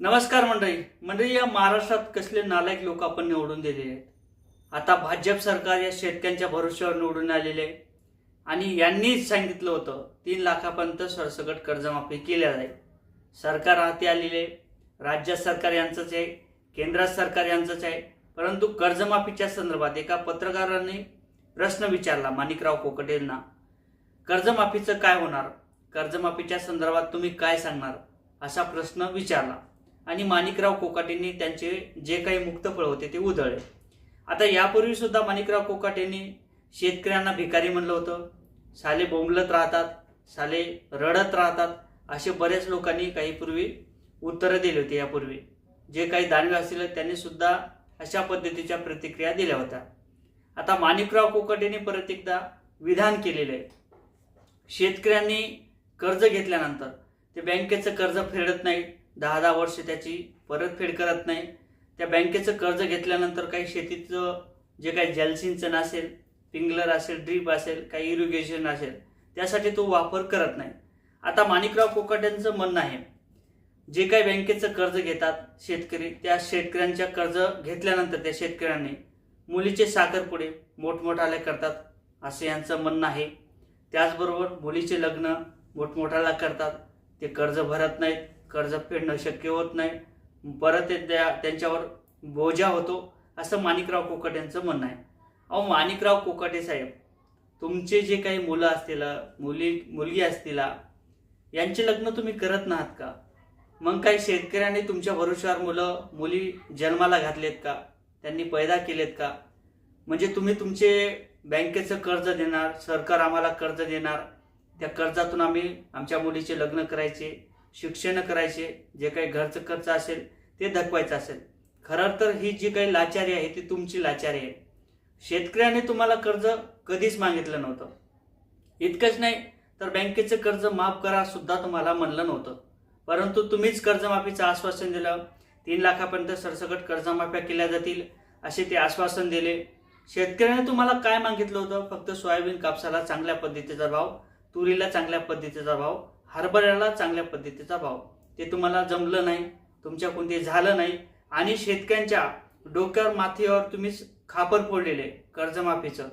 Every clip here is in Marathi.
नमस्कार मंडळी. मंडळी या महाराष्ट्रात कसले नालायक लोक आपण निवडून दिलेले आहेत? आता भाजप सरकार या शेतकऱ्यांच्या भरोश्यावर निवडून आलेले आहे. आणि यांनीच सांगितलं होतं तीन लाखापर्यंत सरसकट कर्जमाफी केल्या जाईल सरकार हाती आलेले राज्य सरकार यांचंच आहे. केंद्र सरकार यांचंच आहे. परंतु कर्जमाफीच्या संदर्भात एका पत्रकाराने प्रश्न विचारला माणिकराव कोकटेंना कर्जमाफीचं काय होणार? कर्जमाफीच्या संदर्भात तुम्ही काय सांगणार? असा प्रश्न विचारला. आणि माणिकराव कोकाटेंनी त्यांचे जे काही मुक्तफळ होते ते उधळले. आता यापूर्वी सुद्धा माणिकराव कोकाटेंनी शेतकऱ्यांना भिकारी म्हणलं होतं. साले बोंबलत राहतात साले रडत राहतात असे बरेच लोकांनी काही पूर्वी उत्तरं दिली होती यापूर्वी. जे काही दानवे असतील त्यांनी सुद्धा अशा पद्धतीच्या प्रतिक्रिया दिल्या होत्या. आता माणिकराव कोकाटेंनी परत एकदा विधान केलेलं. आहे शेतकऱ्यांनी कर्ज घेतल्यानंतर ते बँकेचं कर्ज फेडत नाही दहा दहा वर्ष त्याची परतफेड करत नाही. त्या बँकेचं कर्ज घेतल्यानंतर काही शेतीचं जे काही जलसिंचन असेल पिंगलर असेल ड्रीप असेल काही इरिगेशन असेल त्यासाठी तो वापर करत नाही. आता माणिकराव कोकाट्यांचं म्हणणं आहे जे काही बँकेचं कर्ज घेतात शेतकरी त्या शेतकऱ्यांच्या कर्ज घेतल्यानंतर त्या शेतकऱ्यांनी मुलीचे साखरपुडे मोठमोठाले करतात असं यांचं म्हणणं आहे. त्याचबरोबर मुलीचे लग्न मोठमोठाला करतात ते कर्ज भरत नाहीत. कर्ज फेडणं शक्य होत नाही. परत त्या त्यांच्यावर बोजा होतो असं माणिकराव कोकट यांचं म्हणणं आहे. अहो माणिकराव कोकाटे साहेब तुमचे जे काही मुलं असतील मुली मुलगी असतील यांचे लग्न तुम्ही करत नाहात का? मग काही शेतकऱ्यांनी तुमच्या भरोश्यावर मुलं मुली जन्माला घातलेत का? त्यांनी पैदा केलेत का? म्हणजे तुम्ही तुमचे बँकेचं कर्ज देणार सरकार आम्हाला कर्ज देणार त्या कर्जातून आम्ही आमच्या मुलीचे लग्न करायचे शिक्षण करायचे जे काही घरचं खर्च असेल ते धकवायचं असेल. खरं तर ही जी काही लाचारी आहे ती तुमची लाचारी आहे. शेतकऱ्याने तुम्हाला कर्ज कधीच मागितलं नव्हतं. इतकंच नाही तर बँकेचं कर्ज माफ करा सुद्धा तुम्हाला म्हणलं नव्हतं. परंतु तुम्हीच कर्जमाफीचं आश्वासन दिलं. तीन लाखापर्यंत सरसकट कर्जमाफ्या केल्या जातील असे ते आश्वासन दिले. शेतकऱ्याने तुम्हाला काय मागितलं होतं? फक्त सोयाबीन कापसाला चांगल्या पद्धतीचा भाव तुरीला चांगल्या पद्धतीचा भाव हरभऱ्याला चांगल्या पद्धतीचा भाव. ते तुम्हाला जमलं नाही तुमच्याकडून ते झालं नाही आणि शेतकऱ्यांच्या डोक्यावर माथीवर तुम्ही खापर फोडलेले कर्जमाफीचं.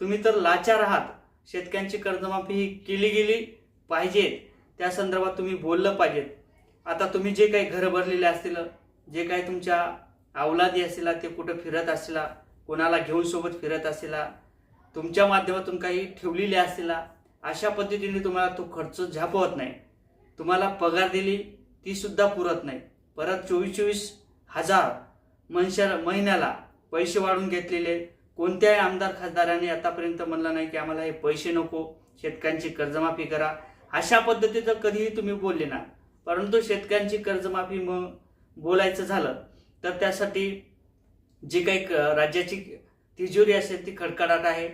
तुम्ही तर लाचार आहात. शेतकऱ्यांची कर्जमाफी ही केली गेली पाहिजे त्या संदर्भात तुम्ही बोललं पाहिजेत. आता तुम्ही जे काही घरं भरलेले असतील जे काही तुमच्या अवलादी असतील ते कुठं फिरत असतील कोणाला घेऊन सोबत फिरत असतील तुमच्या माध्यमातून काही ठेवलेले असतील अशा पद्धतीने तुम्हाला तो खर्च झापवत नाही. तुम्हाला पगार दिली ती सुद्धा पुरत नाही. परत चोवीस चोवीस हजार मनशा महिन्याला पैसे वाढून घेतलेले. कोणत्याही आमदार खासदाराने आतापर्यंत म्हणलं नाही की आम्हाला हे पैसे नको शेतकऱ्यांची कर्जमाफी करा. अशा पद्धतीचं कधीही तुम्ही बोलले ना. परंतु शेतकऱ्यांची कर्जमाफी मग बोलायचं झालं तर त्यासाठी जी काही क- राज्याची तिजोरी असेल ती खडखडाट आहे.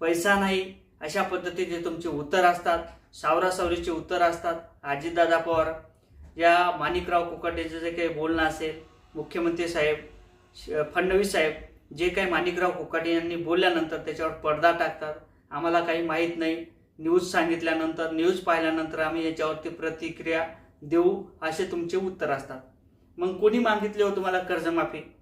पैसा नाही अशा पद्धतीचे तुमचे उत्तर असतात. सावरासावरीचे उत्तर असतात. अजितदादा पवार या माणिकराव कोकाटेचं जे काही बोलणं असेल मुख्यमंत्री साहेब श- फडणवीस साहेब जे काही माणिकराव कुकाटे यांनी बोलल्यानंतर त्याच्यावर पडदा टाकतात. आम्हाला काही माहीत नाही. न्यूज सांगितल्यानंतर न्यूज पाहिल्यानंतर आम्ही याच्यावरती प्रतिक्रिया देऊ असे तुमचे उत्तर असतात. मग कोणी मागितले हो तुम्हाला कर्जमाफी?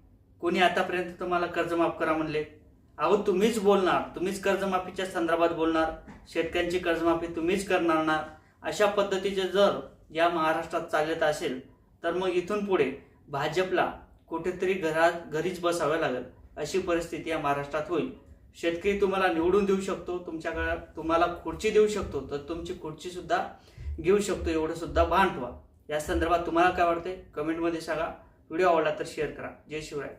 कोणी आतापर्यंत तुम्हाला कर्जमाफ करा म्हणले? अहो तुम्हीच बोलणार. तुम्हीच कर्जमाफीच्या संदर्भात बोलणार. शेतकऱ्यांची कर्जमाफी तुम्हीच करणार ना? अशा पद्धतीचे जर या महाराष्ट्रात चालत असेल तर मग इथून पुढे भाजपला कुठेतरी घरात घरीच बसावं लागेल. अशी परिस्थिती या महाराष्ट्रात होईल. शेतकरी तुम्हाला निवडून देऊ शकतो तुमच्याकडे तुम्हाला खुर्ची देऊ शकतो तर तुमची खुर्ची सुद्धा घेऊ शकतो. एवढं सुद्धा भान ठेवा या संदर्भात तुम्हाला काय वाटते कमेंटमध्ये सांगा. व्हिडिओ आवडला तर शेअर करा. जय शिवराय.